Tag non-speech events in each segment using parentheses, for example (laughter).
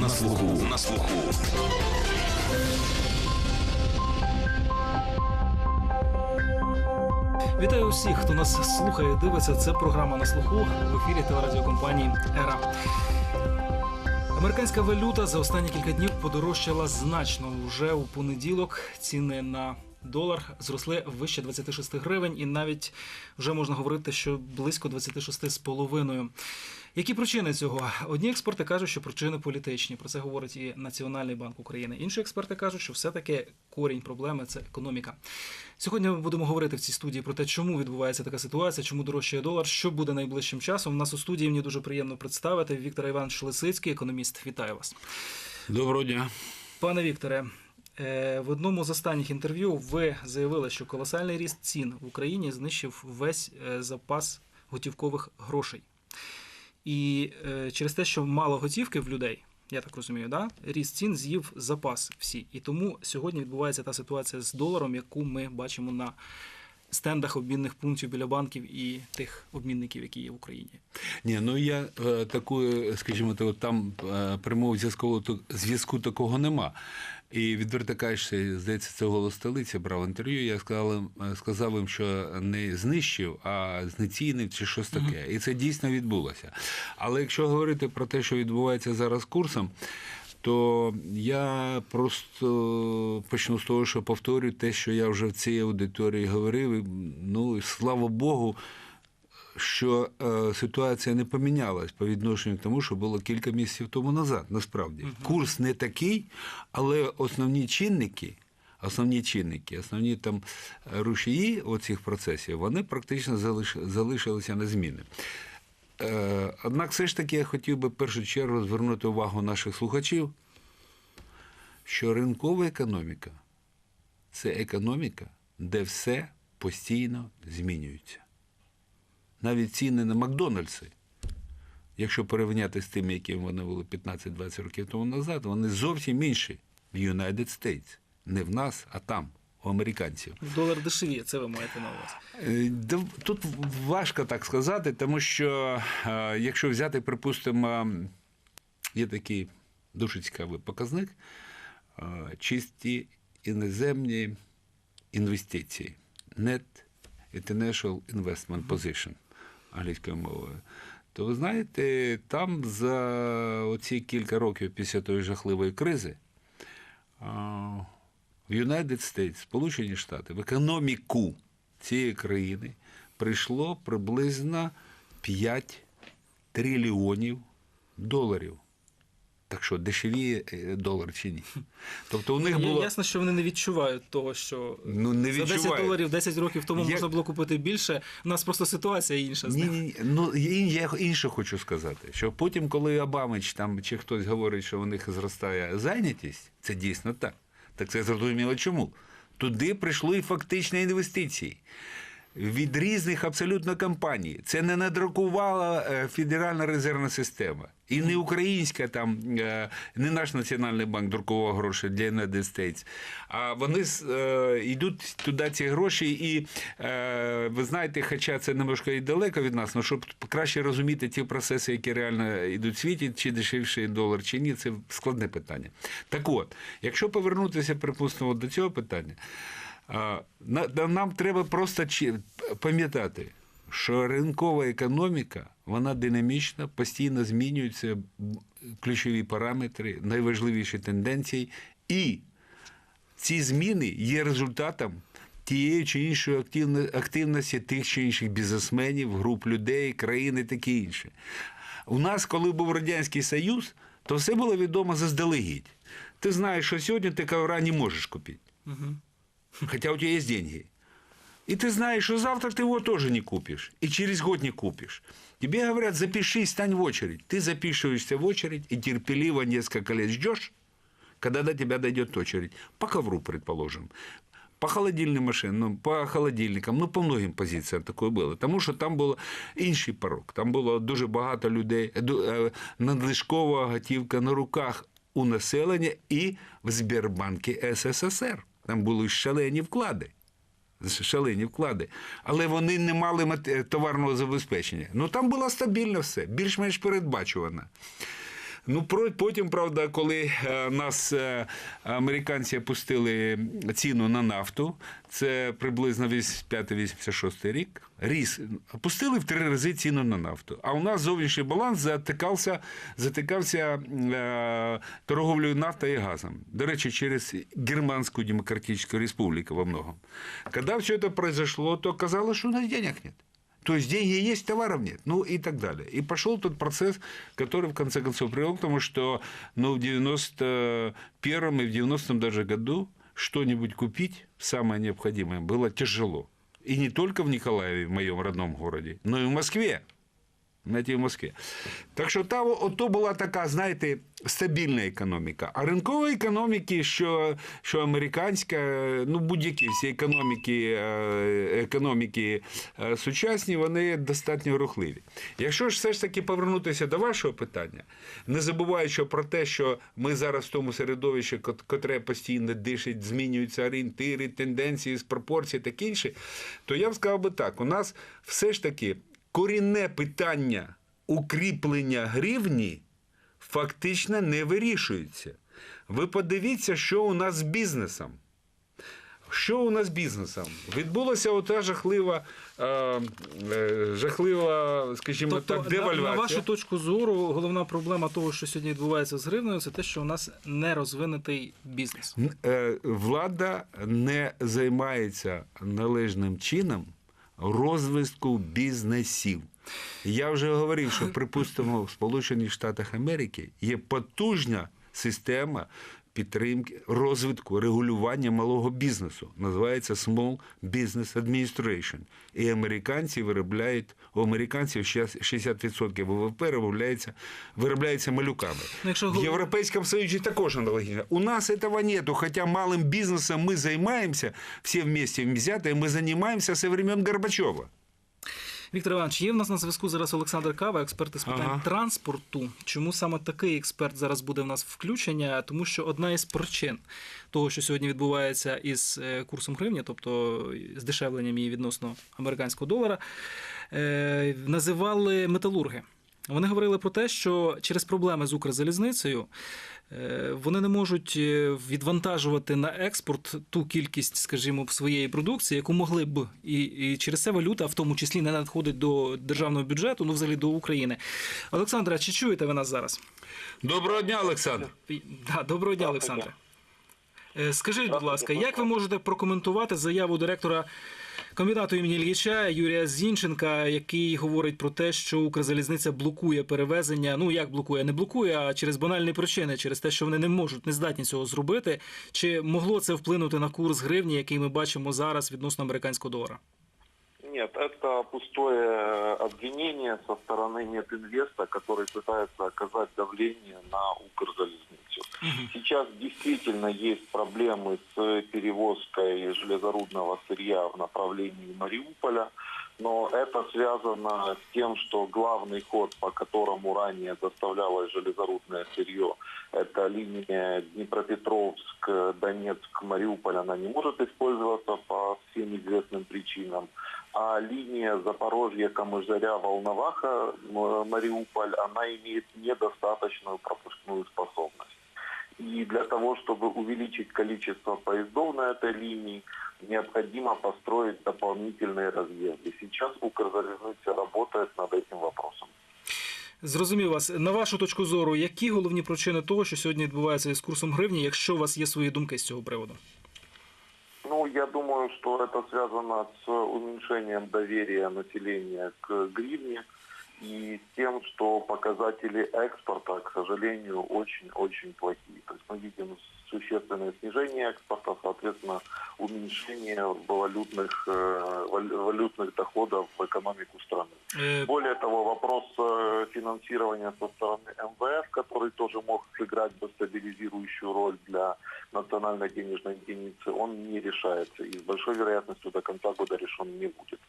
на слуху. На слуху. Вітаю усіх, хто нас слухає, дивиться. Це програма на слуху в ефірі телерадіокомпанії Ера. Американська валюта за останні кілька днів подорожчала значно. Уже у понеділок ціни на долар зросли вище 26 гривень, і навіть вже можна говорити, що близько 26 з половиною. Які причини цього? Одні експерти кажуть, що причини політичні. Про це говорить і Національний банк України. Інші експерти кажуть, що все-таки корінь проблеми це економіка. Сьогодні ми будемо говорити в цій студії про те, чому відбувається така ситуація, чому дорожчає долар, що буде найближчим часом. У нас у студії мені дуже приємно представити Віктор Іванович Лисицький, економіст. Вітаю вас, Доброго дня. пане Вікторе. е, В одному з останніх інтерв'ю ви заявили, що колосальний ріст цін в Україні знищив весь е, запас готівкових грошей. І е, через те, що мало готівки в людей, я так розумію, да? ріст цін з'їв запас всі. І тому сьогодні відбувається та ситуація з доларом, яку ми бачимо на стендах обмінних пунктів біля банків і тих обмінників, які є в Україні. Ні, ну я е, такої, скажімо, то там е, прямого зв'язку зв'язку такого нема. І відверто кажучи, здається, це голос столиці брав інтерв'ю. Я сказав, е, сказав їм, що не знищив, а знецінив чи щось таке. І це дійсно відбулося. Але якщо говорити про те, що відбувається зараз курсом. То я просто почну з того, що повторю те, що я вже в цій аудиторії говорив. Ну, слава Богу, що е, ситуація не помінялась по відношенню к тому, що було кілька місяців тому назад. Насправді курс не такий, але основні чинники. Основні чинники, основні там е, рушії оцих процесів, вони практично залиш, залишилися незмінними. Е, однак, все ж таки, я хотів би в першу чергу звернути увагу наших слухачів, що ринкова економіка це економіка, де все постійно змінюється навіть ціни на Макдональдси, якщо порівняти з тими, які вони були 15-20 років тому назад, вони зовсім інші в United States. Не в нас, а там, у американців. Долар дешевіє, це ви маєте на увазі. Е, Тут важко так сказати, тому що е, якщо взяти, припустимо, є такий дуже цікавий показник, е, чисті іноземні інвестиції. Net International Investment Position англійською мовою. То ви знаєте, там за оці кілька років після тої жахливої кризи в United States, Сполучені Штати, в економіку цієї країни прийшло приблизно 5 трильйонів доларів. Так що дешевіє е, долар чи ні? (laughs) Тобто у них було. Ясно, що вони не відчувають того, що Ну, не за 10 відчувають. доларів 10 років тому Як- можна було купити більше. У нас просто ситуація інша. з Ні, ні, ні. Ну я я інше хочу сказати, що потім, коли Обамич там чи хтось говорить, що у них зростає зайнятість, це дійсно так. Так це зрозуміло чому. Туди прийшли фактичні інвестиції. Від різних абсолютно компаній. Це не надрукувала е, Федеральна резервна система. І не українська там, е, не наш національний банк друкував гроші для United States. А вони е, йдуть туди ці гроші, і ви знаєте, хоча це немножко і далеко від нас, але щоб краще розуміти ті процеси, які реально йдуть в світі, чи дешевший долар, чи ні, це складне питання. Так от, якщо повернутися, припустимо, до цього питання. Нам треба просто пам'ятати, що ринкова економіка вона динамічна, постійно змінюються ключові параметри, найважливіші тенденції, і ці зміни є результатом тієї чи іншої активності тих чи інших бізнесменів, груп людей, країн і таке інше. У нас, коли був Радянський Союз, то все було відомо заздалегідь. Ти знаєш, що сьогодні ти ковра не можеш купити. (laughs) Хотя у тебя есть деньги. И ты знаешь, что завтра ты его тоже не купишь. И через год не купишь. Тебе говорят, запишись, стань в очередь. Ты записываешься в очередь и терпеливо несколько лет ждешь, когда до тебя дойдет очередь. По ковру, предположим. По холодильным машинам, ну, по холодильникам, ну, по многим позиціям такое було. Тому що там було інший порог. Там було дуже багато людей, ду- е, надлишкова готівка на руках у населення і в Сбербанкі СССР. Там були шалені вклади. Шалені вклади. Але вони не мали товарного забезпечення. Ну там було стабільно все, більш-менш передбачувано. Ну, потім, правда, коли е, нас е, американці опустили ціну на нафту, це приблизно 85-86 рік, ріс, опустили в три рази ціну на нафту. А у нас зовнішній баланс затикався, затикався е, торговлею нафтою і газом. До речі, через Германську Демократичну Республіку во многом. Когда все это произошло, то казалось, что у нас денег нет. То есть деньги есть, товаров нет, ну и так далее. И пошел тот процесс, который в конце концов привел к тому, что ну, в 91-м и в 90-м даже году что-нибудь купить, самое необходимое, было тяжело. И не только в Николаеве, в моем родном городе, но и в Москве. Навіть і в Москві. Так що та ото була така, знаєте, стабільна економіка. А ринкова економіки, що, що американська, ну будь-які всі економіки, е, економіки е, сучасні, вони достатньо рухливі. Якщо ж все ж таки повернутися до вашого питання, не забуваючи про те, що ми зараз в тому середовищі, котре постійно дишить, змінюються орієнтири, тенденції, пропорції та інше, то я б сказав би так: у нас все ж таки корінне питання укріплення гривні фактично не вирішується. Ви подивіться, що у нас з бізнесом. Що у нас з бізнесом? Відбулася ота жахлива, е, е, жахлива, скажімо Тобто, так, на, девальвація. на вашу точку зору, головна проблема того, що сьогодні відбувається з гривнею, це те, що у нас не розвинутий бізнес. Е, Влада не займається належним чином розвитку бізнесів. Я вже говорив, що, припустимо, в Сполучених Штатах Америки є потужна система підтримки, розвитку, регулювання малого бізнесу. Називається Small Business Administration. І американці виробляють, у американців щас 60% ВВП виробляється, виробляється малюками. Ну, якщо В гов- Европейском Союзе також аналогично. У нас этого нету, хотя малым бизнесом мы занимаемся, все вместе взятые, мы занимаемся со времен Горбачева. Віктор Іванович, є в нас на зв'язку зараз Олександр Кава, експерт із питань Ага. транспорту. Чому саме такий експерт зараз буде в нас включення? Тому що одна із причин того, що сьогодні відбувається із е, курсом гривні, тобто здешевленням її відносно американського долара, е, називали металурги. Вони говорили про те, що через проблеми з Укрзалізницею е, вони не можуть е, відвантажувати на експорт ту кількість, скажімо, своєї продукції, яку могли б. І, і через це валюта, в тому числі, не надходить до державного бюджету, ну взагалі до України. Олександра, чи чуєте ви нас зараз? Доброго дня, Олександр. Да, доброго дня, Олександре. Е, Скажіть, будь ласка, як ви можете прокоментувати заяву директора комбінату імені Ільїча Юрія Зінченка, який говорить про те, що Укрзалізниця блокує перевезення? Ну як блокує, не блокує, а через банальні причини, через те, що вони не можуть, не здатні цього зробити. Чи могло це вплинути на курс гривні, який ми бачимо зараз відносно американського долара? Нет, это пустое э, обвинение со стороны Метинвеста, который пытается оказать давление на Укрзалезницу. Сейчас действительно есть проблемы с перевозкой железорудного сырья в направлении Мариуполя, но это связано с тем, что главный ход, по которому ранее доставлялось железорудное сырье, это линия Днепропетровск, Донецк, Мариуполь, она не может использоваться по всем известным причинам. А линия Запорожье, Камыжаря, Волноваха, М- Мариуполь, она имеет недостаточную пропускную способность. И для того, чтобы увеличить количество поездов на этой линии, необходимо построить дополнительные разъезды. Сейчас Укрзалезница работает над этим вопросом. Зрозумів вас. На вашу точку зору, які головні причини того, що сьогодні відбувається із курсом гривні, якщо у вас є свої думки з цього приводу? Ну, я думаю, что это связано с уменьшением доверия населения к гривне И с тем, что показатели экспорта, к сожалению, очень-очень плохие. То есть мы видим существенное снижение экспорта, соответственно, уменьшение валютных, э, вал- валютных доходов в экономику страны. Е, Более того, вопрос э, финансирования со стороны МВФ, который тоже мог сыграть бы стабилизирующую роль для национальной денежной единицы, он не решается и с большой вероятностью до конца года решен не будет.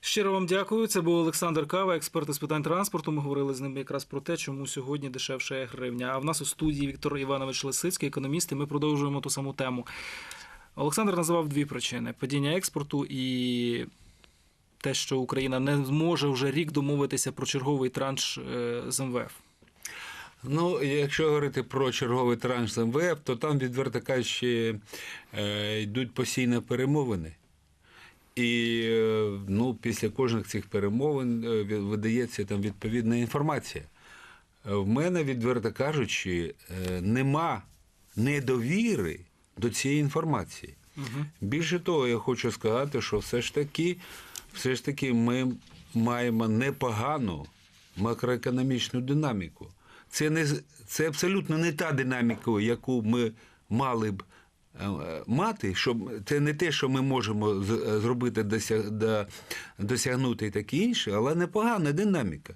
Щиро вам дякую. Це був Олександр Кава, експерт із питань транспорту. Ми говорили з ним якраз про те, чому сьогодні дешевше гривня. А в нас у студії Віктор Іванович Лисицький, економіст, і ми продовжуємо ту саму тему. Олександр називав дві причини: падіння експорту і те, що Україна не зможе вже рік домовитися про черговий транш е, з МВФ. Ну, якщо говорити про черговий транш з МВФ, то там, відверто кажучи, е, йдуть постійно перемовини. І е, ну, після кожних цих перемовин е, видається там відповідна інформація. Е, В мене, відверто кажучи, нема недовіри до цієї інформації. Більше того, я хочу сказати, що все ж таки, все ж таки ми маємо непогану макроекономічну динаміку. Це, не, це абсолютно не та динаміка, яку ми мали б мати, щоб це не те, що ми можемо е, зробити, досягнути і таке інше, але непогана динаміка.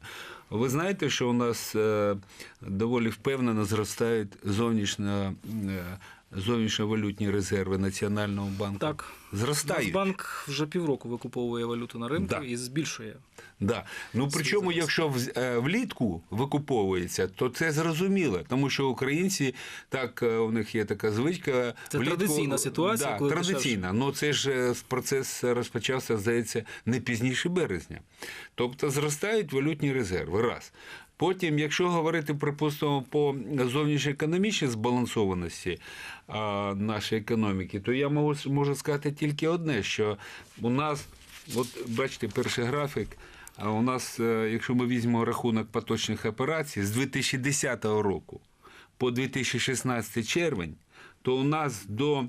Ви знаєте, що у нас е, доволі впевнено зростають зовнішньо, е, зовнішньовалютні резерви Національного банку. Так. Зростають. Нацбанк вже півроку викуповує валюту на ринку Да. і збільшує. Да. Ну причому, якщо в- е, влітку викуповується, то це зрозуміло, тому що українці так е, у них є така звичка. Це традиційна ситуація, Да, коли традиційна. Ну це ж е, процес розпочався, здається, не пізніше березня. Тобто зростають валютні резерви. Раз. Потім, якщо говорити, припустимо, по зовнішньоекономічній збалансованості нашої економіки, то я можу, можу сказати тільки одне, що у нас, от бачите, перший графік, а у нас, е, якщо ми візьмемо рахунок поточних операцій з 2010 року по 2016 червень, то у нас до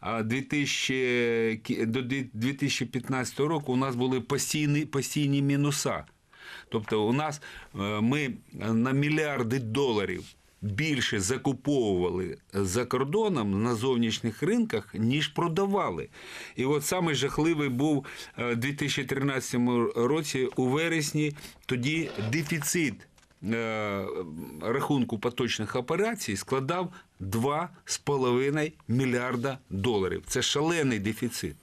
а, 2000, до дві- 2015 року у нас були постійні, постійні мінуса. Тобто у нас е, ми на мільярди доларів більше закуповували за кордоном на зовнішніх ринках, ніж продавали. І от саме жахливий був е, у 2013 році у вересні, тоді дефіцит е, рахунку поточних операцій складав 2,5 мільярда доларів. Це шалений дефіцит.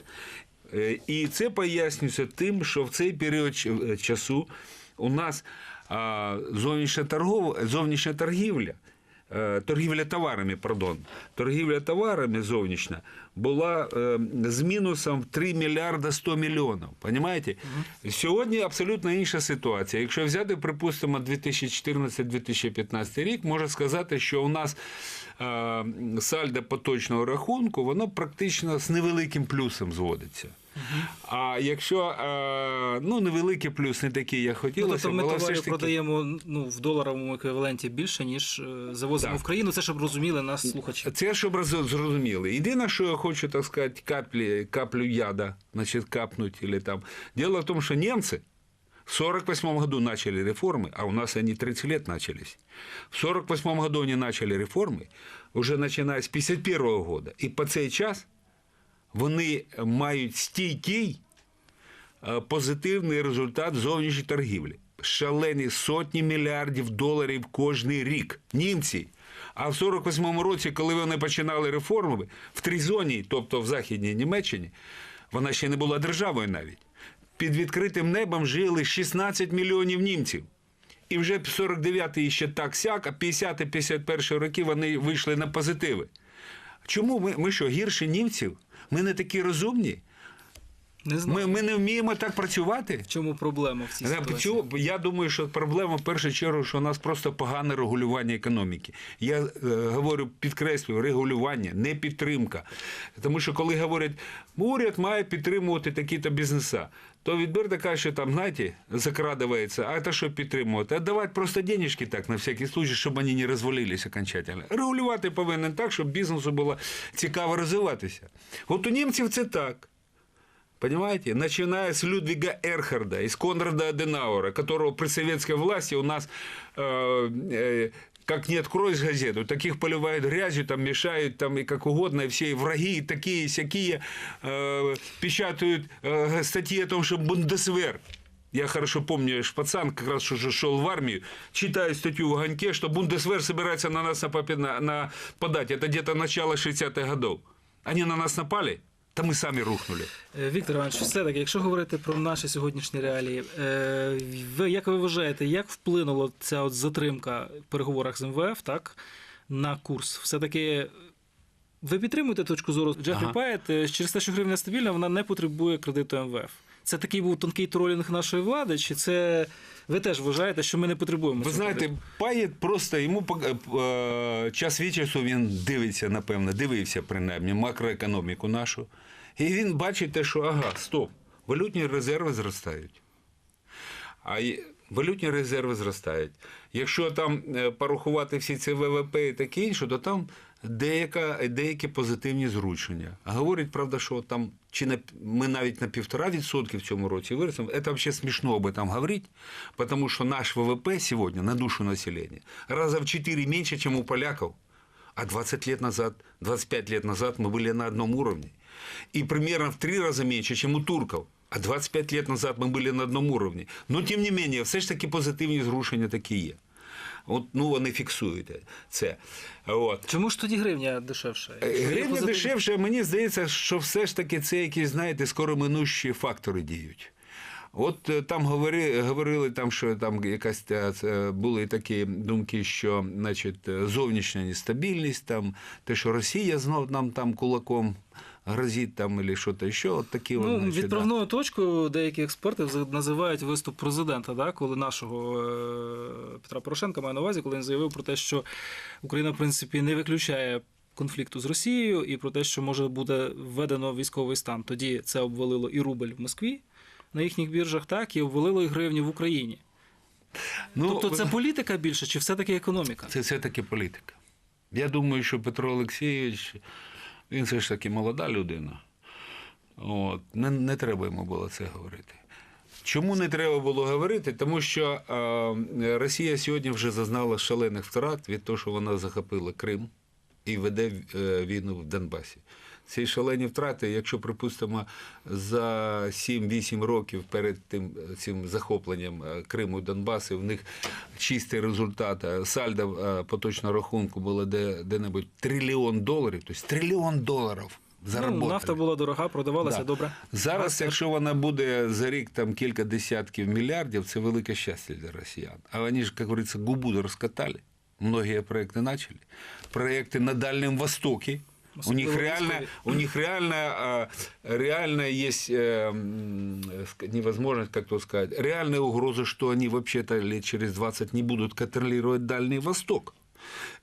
Е, І це пояснюється тим, що в цей період е, часу у нас зовнішня, торгова, зовнішня торгівля, е, торгівля товарами, пардон, торгівля товарами зовнішня була з мінусом в 3 мільярда 100 мільйонів. Понимаєте? Сьогодні абсолютно інша ситуація. Якщо взяти, припустимо, 2014-2015 рік, можна сказати, що у нас сальдо поточного рахунку, воно практично з невеликим плюсом зводиться. А якщо е, ну, невеликий плюс, не такий, як Ну, хотілося, тобто ми але все товарів ж таки. продаємо ну, в доларовому еквіваленті більше, ніж е, завозимо Так. в країну. Це щоб розуміли нас слухачі. Це щоб роз- зрозуміли. Єдине, що я хочу, так сказати, каплі, каплю яда, значит, капнуть или там. Дело в том, что немцы в 48 году начали реформы, а у нас они 30 лет начались. В 48 году они начали реформы, уже начиная з 51 года. І по цей час вони мають стійкий е, позитивний результат зовнішньої торгівлі. Шалені сотні мільярдів доларів кожний рік. Німці. А в 48-му році, коли вони починали реформи, в Тризоні, тобто в Західній Німеччині, вона ще не була державою навіть. Під відкритим небом жили 16 мільйонів німців. І вже 49-й ще так сяк, а 50-51 роки вони вийшли на позитиви. Чому ми, ми що, гірше німців? Ми не такі розумні? Не знаю, Ми, ми не вміємо так працювати? в чому проблема в цій Е, ситуації. Я думаю, що проблема в першу чергу, що у нас просто погане регулювання економіки. Я е, говорю, підкреслюю, регулювання, не підтримка. Тому що коли говорять, уряд має підтримувати такі-то бізнеса, то відверто каже, що там, знаєте, закрадывается, а це що підтримувати? А давати просто денежки так, на всякий случай, щоб вони не розвалилися окончательно. Регулювати повинен так, щоб бізнесу було цікаво розвиватися. От у німців це так. Понимаете? Начиная с Людвига Эрхарда, из Конрада Аденауэра, которого при советской власти у нас э, э, как не откроешь газету, таких поливают грязью, там мешают, там и как угодно, и все и враги, и такие, всякие э, печатают э, статьи о том, что Бундесвер я хорошо помню, я пацан как раз уже шел в армию, читаю статью в «Огоньке», что Бундесвер собирается на нас напа- на- нападать. Это где-то начало 60-х годов. Они на нас напали, то ми самі рухнули. Е, Віктор Іванович, все-таки, якщо говорити про наші сьогоднішні реалії, е, ви, як ви вважаєте, як вплинула ця от затримка в переговорах з МВФ так, на курс? Все-таки ви підтримуєте точку зору Джефрі Ага. Паєт, е, через те, що гривня стабільна, вона не потребує кредиту МВФ. Це такий був тонкий тролінг нашої влади, чи це ви теж вважаєте, що ми не потребуємо? Ви знаєте? Паєт просто йому е, час від часу він дивиться, напевно, дивився принаймні макроекономіку нашу. І він бачить те, що ага, стоп, валютні резерви зростають. А валютні резерви зростають. Якщо там е, порахувати всі ці ВВП і таке інше, то там деяка, деякі позитивні зрушення. А говорять, правда, що там чи на, ми навіть на півтора відсотки в цьому році виростемо. Це взагалі смішно об этом говорити, тому що наш ВВП сьогодні на душу населення раза в 4 менше, ніж у поляків. А 20 лет назад, 25 лет назад мы были на одном уровне. И примерно в три раза меньше, чем у турков. А 25 лет назад ми були на одному уровні. Ну, тим не менше, все ж таки позитивні зрушення такі є. От, ну, вони фіксують це. От. Чому ж тоді гривня дешевша? Е, Гривня дешевше, мені здається, що все ж таки це якісь, знаєте, скороминущі фактори діють. От е, там говорили, говорили там, що там якась е, були такі думки, що значить, зовнішня нестабільність, там, те, що Росія знов нам там кулаком грозить там, або щось ще, от такі Ну, значить, да. відправною точкою деякі експерти називають виступ президента, да, коли нашого е, Петра Порошенка має на увазі, коли він заявив про те, що Україна, в принципі, не виключає конфлікту з Росією і про те, що може буде введено військовий стан. Тоді це обвалило і рубль в Москві на їхніх біржах, так, і обвалило і гривню в Україні. Ну, тобто це політика більше, чи все-таки економіка? Це все-таки політика. Я думаю, що Петро Олексійович, він все ж таки молода людина. От. Не, не треба йому було це говорити. Чому не треба було говорити? Тому що е, Росія сьогодні вже зазнала шалених втрат від того, що вона захопила Крим і веде е, війну в Донбасі. Ці шалені втрати, якщо припустимо, за 7-8 років перед тим цим захопленням е, Криму і Донбасу, в них чистий результат, е, сальдо е, поточного рахунку було де, де-небудь трильйон доларів, тобто трильйон доларів Ну, нафта була дорога, продавалася Да. добре. Зараз, якщо вона буде за рік там кілька десятків мільярдів, це велике щастя для росіян. А вони ж, як говориться, губу розкатали. Многие проекты начали. Проекты на Дальнем Востоке. У них реально, у них реально, реально есть э, ск- невозможность, как то сказать, реальная угроза, что они вообще-то лет через 20 не будут контролировать Дальний Восток.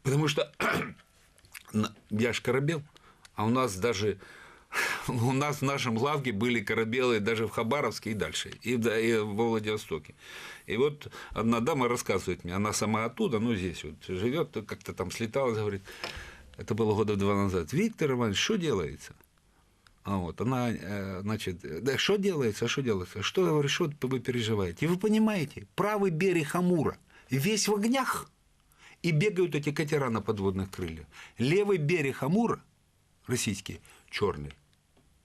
Потому что (clears throat) я ж корабел, а у нас даже (laughs) у нас в нашем главке были корабелы даже в Хабаровске и дальше, и, в- и во Владивостоке. И вот одна дама рассказывает мне, она сама оттуда, ну здесь вот живет, как-то там слеталась, говорит, это было года два назад. Виктор Иванович, что делается? А вот она, э, значит, да что делается, а что делается? Что, говорит, что вы переживаете? И вы понимаете, правый берег Амура весь в огнях, и бегают эти катера на подводных крыльях. Левый берег Амура, российский, черный,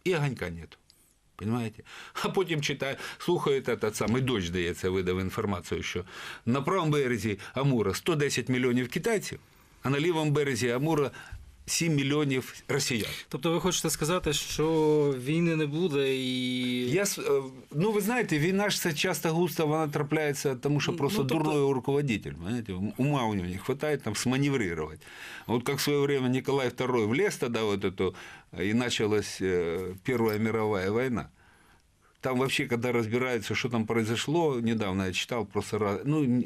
і огонька нет. Понимаете? А потім читаю, слухаю этот самий дощ, здається, видав інформацію, що на правому березі Амура 110 мільйонів китайців, А на лівому березі Амура 7 мільйонів росіян. Тобто ви хочете сказати, що війни не буде і. Я, е, ну, ви знаєте, війна ж це часто густо вона трапляється, тому що Ну, просто тобто- дурной руководитель. Понимаете? Ума у него не хватает там сманеврировать. Вот как в свое время Николай II влез тогда вот эту, и началась э, Первая мировая война. Там вообще, когда разбираются, что там произошло, недавно я читал просто раз, ну,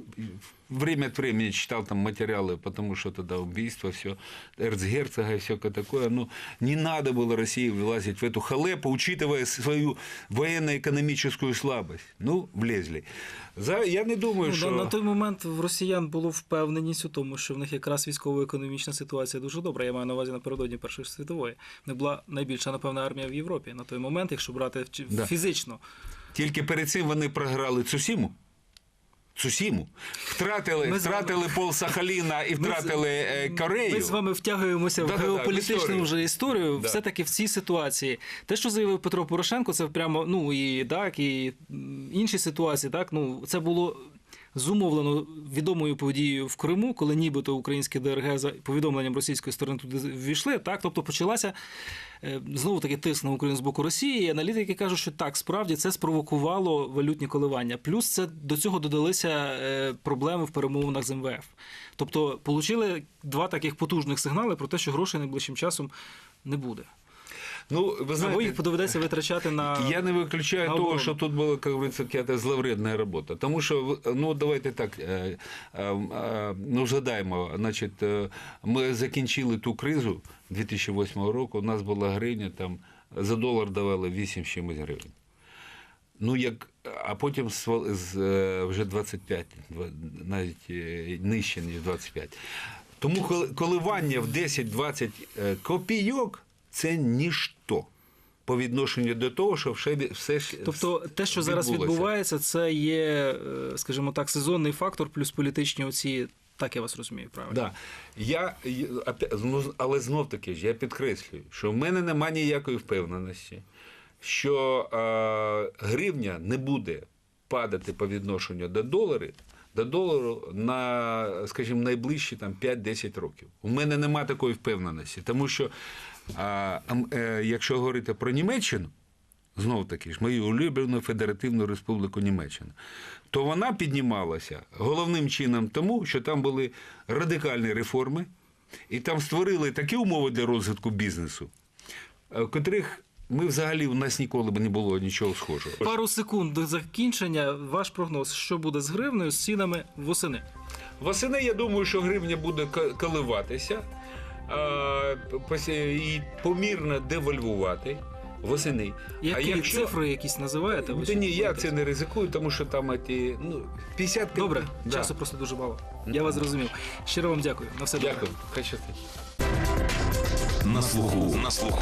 время от времени читал там материалы, потому что тогда убийство, все, эрцгерцога и все такое. Ну, не надо было России вылазить в эту халепу, учитывая свою военно-экономическую слабость. Ну, влезли. За, я не думаю, Ну, що... на, на той момент в росіян було впевненість у тому, що в них якраз військово-економічна ситуація дуже добра. Я маю на увазі напередодні Першої світової. В них була найбільша, напевно, армія в Європі на той момент, якщо брати чи- Да. фізично. Тільки перед цим вони програли Цусіму. Цусіму. Втратили, Ми втратили вами- пол Сахаліна і втратили ми, Корею. Ми з вами втягуємося в геополітичну да, да, в вже історію. Да. Все-таки в цій ситуації. Те, що заявив Петро Порошенко, це прямо ну і так, і інші ситуації. Так, ну це було. Зумовлено відомою подією в Криму, коли нібито українське ДРГ за повідомленням російської сторони туди ввійшли. Так, тобто почалася е, знову таки тиск на Україну з боку Росії. І аналітики кажуть, що так справді це спровокувало валютні коливання. Плюс це до цього додалися е, проблеми в перемовинах з МВФ. Тобто, отримали два таких потужних сигнали про те, що грошей найближчим часом не буде. Ну, ви Або їх доведеться витрачати на Я не виключаю на того, що тут була, як говориться, якась зловредна робота. Тому що, ну, давайте так, е, е, е, ну, згадаємо, значить, ми закінчили ту кризу 2008 року, у нас була гривня, там, за долар давали 8 з чимось гривень. Ну, як, а потім вже 25, навіть нижче, ніж 25. Тому коли- коливання в 10-20 е, копійок це ніщо по відношенню до того, що все, ж Тобто те, що зараз відбувається, це є, е, скажімо так, сезонний фактор, плюс політичні оці. Так я вас розумію, правильно? Да. Я, ну, але знов таки ж я підкреслюю, що в мене немає ніякої впевненості, що е, гривня не буде падати по відношенню до долари, до долару на, скажімо, найближчі там, 5-10 років. У мене немає такої впевненості, тому що а, е, якщо говорити про Німеччину, знов таки ж мою улюблену Федеративну Республіку Німеччина, то вона піднімалася головним чином тому, що там були радикальні реформи, і там створили такі умови для розвитку бізнесу, е, в котрих ми взагалі у нас ніколи б не було нічого схожого. Пару секунд до закінчення. Ваш прогноз, що буде з гривнею, з цінами восени? Восени, я думаю, що гривня буде коливатися і помірно девальвувати восени. Які цифри якісь називаєте? Ви Та ні, я це не ризикую, тому що там ті, ну, 50 Добре, Да. часу просто дуже мало. Я вас зрозумів. Щиро вам дякую. На все добре. Дякую. Хай щастить. На слуху. На слуху.